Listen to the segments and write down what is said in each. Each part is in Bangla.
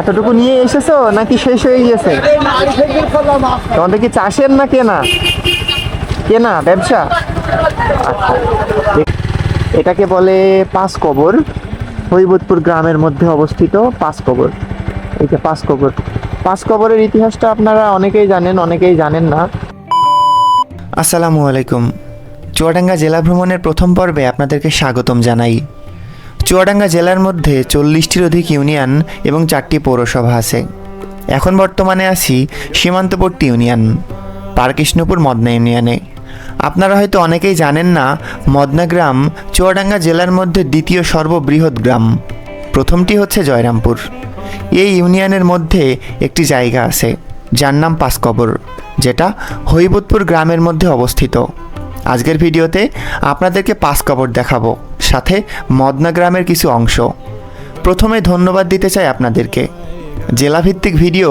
এতটুকু নিয়ে এসেছ নাকি শেষ হয়ে গিয়েছে? তোমাদের কি চাষের না কেনা? কেনা, ব্যবসা? আচ্ছা। এটাকে বলে পাঁচ কবর হৈবতপুর গ্রামের মধ্যে অবস্থিত পাঁচ কবর এই যে পাঁচ কবর পাঁচ কবরের ইতিহাসটা আপনারা অনেকেই জানেন অনেকেই জানেন না। আসসালামু আলাইকুম। চুয়াডাঙ্গা জেলা ভ্রমণের প্রথম পর্বে আপনাদেরকে স্বাগতম জানাই। চুয়াডাঙ্গা জেলার মধ্যে চল্লিশটির অধিক ইউনিয়ন এবং চারটি পৌরসভা আছে। এখন বর্তমানে আছি সীমান্তবর্তী ইউনিয়ন, পারকৃষ্ণপুর মদনা ইউনিয়নে। আপনারা হয়তো অনেকেই জানেন না, মদনা গ্রাম চুয়াডাঙ্গা জেলার মধ্যে দ্বিতীয় সর্ববৃহৎ গ্রাম। প্রথমটি হচ্ছে জয়রামপুর। এই ইউনিয়নের মধ্যে একটি জায়গা আছে, যার নাম পাঁচকবর, যেটা হৈবতপুর গ্রামের মধ্যে অবস্থিত। আজকের ভিডিওতে আপনাদেরকে পাঁচ কবর দেখাবো, সাথে মদনা গ্রামের কিছু অংশ। প্রথমে ধন্যবাদ দিতে চাই আপনাদেরকে। জেলাভিত্তিক ভিডিও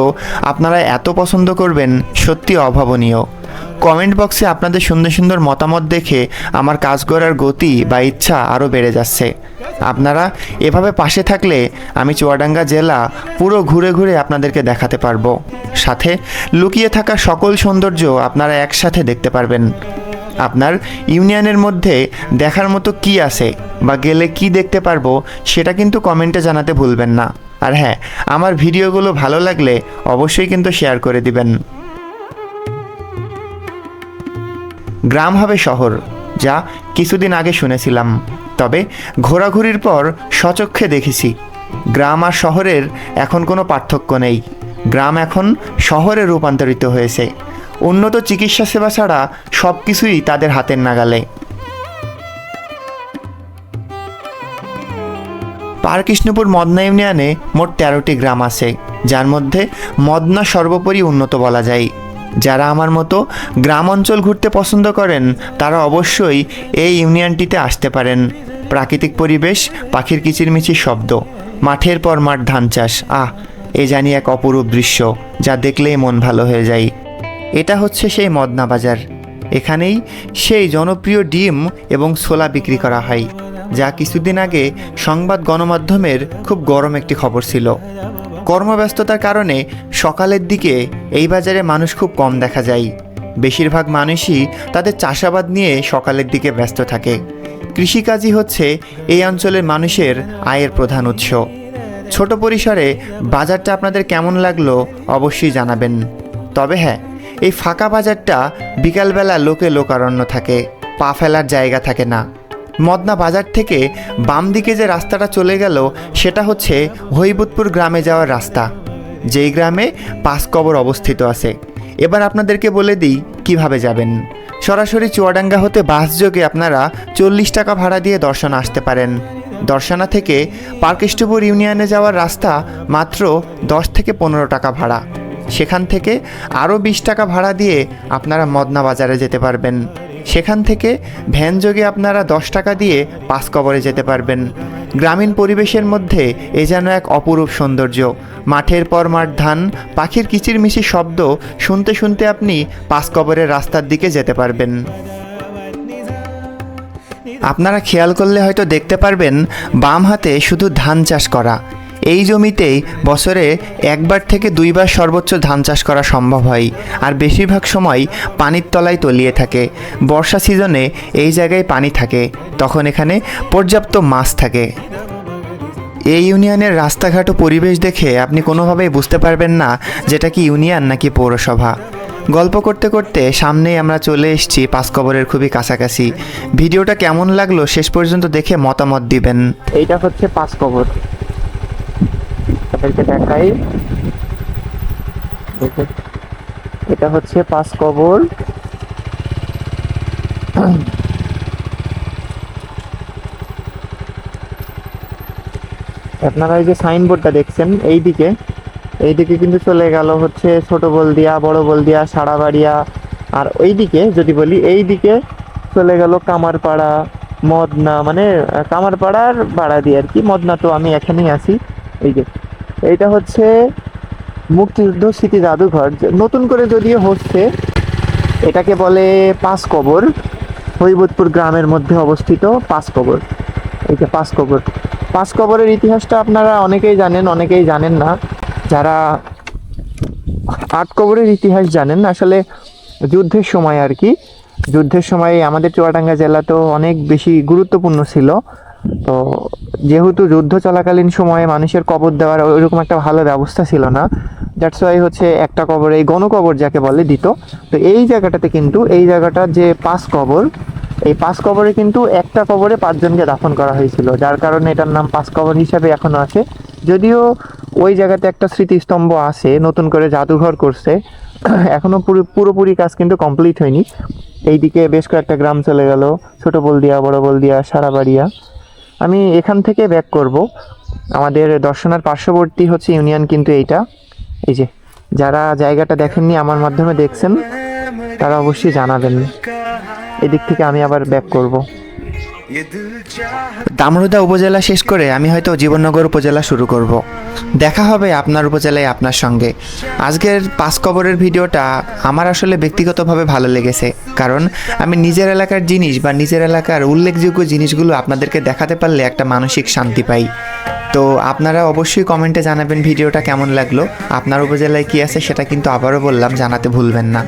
আপনারা এত পছন্দ করবেন সত্যি অভাবনীয়। কমেন্ট বক্সে আপনাদের সুন্দর সুন্দর মতামত দেখে আমার কাজ করার গতি বা ইচ্ছা আরও বেড়ে যাচ্ছে। আপনারা এভাবে পাশে থাকলে আমি চুয়াডাঙ্গা জেলা পুরো ঘুরে ঘুরে আপনাদেরকে দেখাতে পারব। সাথে লুকিয়ে থাকা সকল সৌন্দর্য আপনারা একসাথে দেখতে পারবেন। আপনার ইউনিয়নের মধ্যে দেখার মতো কি আছে? বা গেলে কি দেখতে পারব? সেটা কিন্তু কমেন্টে জানাতে ভুলবেন না। আর হ্যাঁ আমার ভিডিওগুলো ভালো লাগলে অবশ্যই কিন্তু শেয়ার করে দিবেন। গ্রাম হবে শহর, যা কিছুদিন আগে শুনেছিলাম। তবে ঘোরাঘুরির পর সচক্ষে দেখেছি। গ্রাম আর শহরের এখন কোনো পার্থক্য নেই। গ্রাম এখন শহরে রূপান্তরিত হয়েছে। উন্নত চিকিৎসা সেবা ছাড়া সব কিছুই তাদের হাতের নাগালে। পারকৃষ্ণপুর মদনা ইউনিয়নে মোট তেরোটি গ্রাম আছে, যার মধ্যে মদনা সর্বোপরি উন্নত বলা যায়। যারা আমার মতো গ্রাম অঞ্চল ঘুরতে পছন্দ করেন, তারা অবশ্যই এই ইউনিয়নটিতে আসতে পারেন। প্রাকৃতিক পরিবেশ, পাখির কিচিরমিচির শব্দ, মাঠের পর মাঠ ধান চাষ, আহ, এ জানি এক অপরূপ দৃশ্য, যা দেখলেই মন ভালো হয়ে যায়। এটা হচ্ছে সেই মদনা বাজার। এখানেই সেই জনপ্রিয় ডিম এবং ছোলা বিক্রি করা হয়, যা কিছুদিন আগে সংবাদ গণমাধ্যমের খুব গরম একটি খবর ছিল। কর্মব্যস্ততার কারণে সকালের দিকে এই বাজারে মানুষ খুব কম দেখা যায়। বেশিরভাগ মানুষই তাদের চাষাবাদ নিয়ে সকালের দিকে ব্যস্ত থাকে। কৃষিকাজই হচ্ছে এই অঞ্চলের মানুষের আয়ের প্রধান উৎস। ছোট পরিসরে বাজারটা আপনাদের কেমন লাগল অবশ্যই জানাবেন। তবে হ্যাঁ এই ফাঁকা বাজারটা বিকালবেলা লোকে লোকারণ্য থাকে, পা ফেলার জায়গা থাকে না। মদনা বাজার থেকে বাম দিকে যে রাস্তাটা চলে গেল, সেটা হচ্ছে হৈবতপুর গ্রামে যাওয়ার রাস্তা। যেই গ্রামে পাঁচ কবর অবস্থিত আছে। এবার আপনাদেরকে বলে দিই কীভাবে যাবেন। সরাসরি চুয়াডাঙ্গা হতে বাস যোগে আপনারা চল্লিশ টাকা ভাড়া দিয়ে দর্শন আসতে পারেন। দর্শনা থেকে পার্কেষ্টপুর ইউনিয়নে যাওয়ার রাস্তা মাত্র দশ থেকে পনেরো টাকা ভাড়া। সেখান থেকে আরও বিশ টাকা ভাড়া দিয়ে আপনারা মদনা বাজারে যেতে পারবেন। সেখান থেকে ভ্যান যোগে আপনারা দশ টাকা দিয়ে পাঁচ কবরে যেতে পারবেন। গ্রামীণ পরিবেশের মধ্যে এ যেন এক অপরূপ সৌন্দর্য। মাঠের পর মাঠ ধান, পাখির কিচিরমিচির শব্দ শুনতে শুনতে আপনি পাঁচ কবরের রাস্তার দিকে যেতে পারবেন। আপনারা খেয়াল করলে হয়তো দেখতে পারবেন, বাম হাতে শুধু ধান চাষ করা। এই জমিতেই বছরে একবার থেকে দুইবার সর্বোচ্চ ধান চাষ করা সম্ভব হয়, আর বেশিরভাগ সময় পানির তলায় তলিয়ে থাকে। বর্ষা সিজনে এই জায়গায় পানি থাকে, তখন এখানে পর্যাপ্ত মাছ থাকে। এই ইউনিয়নের রাস্তাঘাট ও পরিবেশ দেখে আপনি কোনোভাবেই বুঝতে পারবেন না যেটা কি ইউনিয়ন নাকি পৌরসভা। গল্প করতে করতে সামনেই আমরা চলে এসেছি পাঁচ কবরের খুবই কাছাকাছি। ভিডিওটা কেমন লাগল শেষ পর্যন্ত দেখে মতামত দিবেন। এইটা হচ্ছে পাঁচ তাদেরকে দেখাই। এটা হচ্ছে পাঁচ কবর। আপনারা এই যে সাইনবোর্ডটা দেখছেন এই দিকে এই দিকে কিন্তু চলে গেল হচ্ছে ছোট বলদিয়া, বড় বলদিয়া সাড়াবাড়িয়া আর ওই দিকে যদি বলি এই দিকে চলে গেল কামারপাড়া, মদনা মানে কামারপাড়ার পাড়া দিয়ে আর কি। মদনা তো আমি এখানেই আছি। এই যে এইটা হচ্ছে মুক্তিযুদ্ধ স্মৃতি জাদুঘর। নতুন করে যদিও হচ্ছে, এটাকে বলে পাঁচ কবর হৈবতপুর গ্রামের মধ্যে অবস্থিত পাঁচ কবর যে পাঁচ কবর পাঁচ কবরের ইতিহাসটা আপনারা অনেকেই জানেন অনেকেই জানেন না। যারা আট কবরের ইতিহাস জানেন, আসলে যুদ্ধের সময় আর কি। যুদ্ধের সময় আমাদের চুয়াডাঙ্গা জেলা তো অনেক বেশি গুরুত্বপূর্ণ ছিল। তো যেহেতু যুদ্ধ চলাকালীন সময়ে মানুষের কবর দেওয়ার ওইরকম একটা ভালো ব্যবস্থা ছিল না দ্যাটস ওয়াই হচ্ছে একটা কবর, এই গণকবর যাকে বলে দিত। তো এই জায়গাটাতে কিন্তু, এই জায়গাটার যে পাঁচ কবর, এই পাঁচ কবরে কিন্তু একটা কবরে পাঁচজনকে দাফন করা হয়েছিল, যার কারণে এটার নাম পাঁচ কবর হিসাবে এখনও আছে। যদিও ওই জায়গাতে একটা স্মৃতিস্তম্ভ আছে, নতুন করে জাদুঘর করছে, এখনও পুরো, পুরোপুরি কাজ কিন্তু কমপ্লিট হয়নি। এইদিকে বেশ কয়েকটা গ্রাম চলে গেল, ছোটো বলদিয়া, বড় বলদিয়া, সারাবাড়িয়া। আমি এখান থেকে ব্যাক করব। আমাদের দর্শনার পার্শ্ববর্তী হচ্ছে ইউনিয়ন কিন্তু এইটা। এই যে, যারা জায়গাটা দেখেননি আমার মাধ্যমে দেখছেন, তারা অবশ্যই জানাবেন। এদিক থেকে আমি আবার ব্যাক করব। দামরুদা উপজেলা শেষ করে আমি হয়তো জীবননগর উপজেলা শুরু করব। দেখা হবে আপনার উপজেলায় আপনার সঙ্গে। আজকের পাঁচ কবরের ভিডিওটা আমার আসলে ব্যক্তিগতভাবে ভালো লেগেছে। কারণ আমি নিজের এলাকার জিনিস বা নিজের এলাকার উল্লেখযোগ্য জিনিসগুলো আপনাদেরকে দেখাতে পারলে একটা মানসিক শান্তি পাই। তো আপনারা অবশ্যই কমেন্টে জানাবেন ভিডিওটা কেমন লাগল। আপনার উপজেলায় কি আছে সেটা কিন্তু আবারও বললাম, জানাতে ভুলবেন না।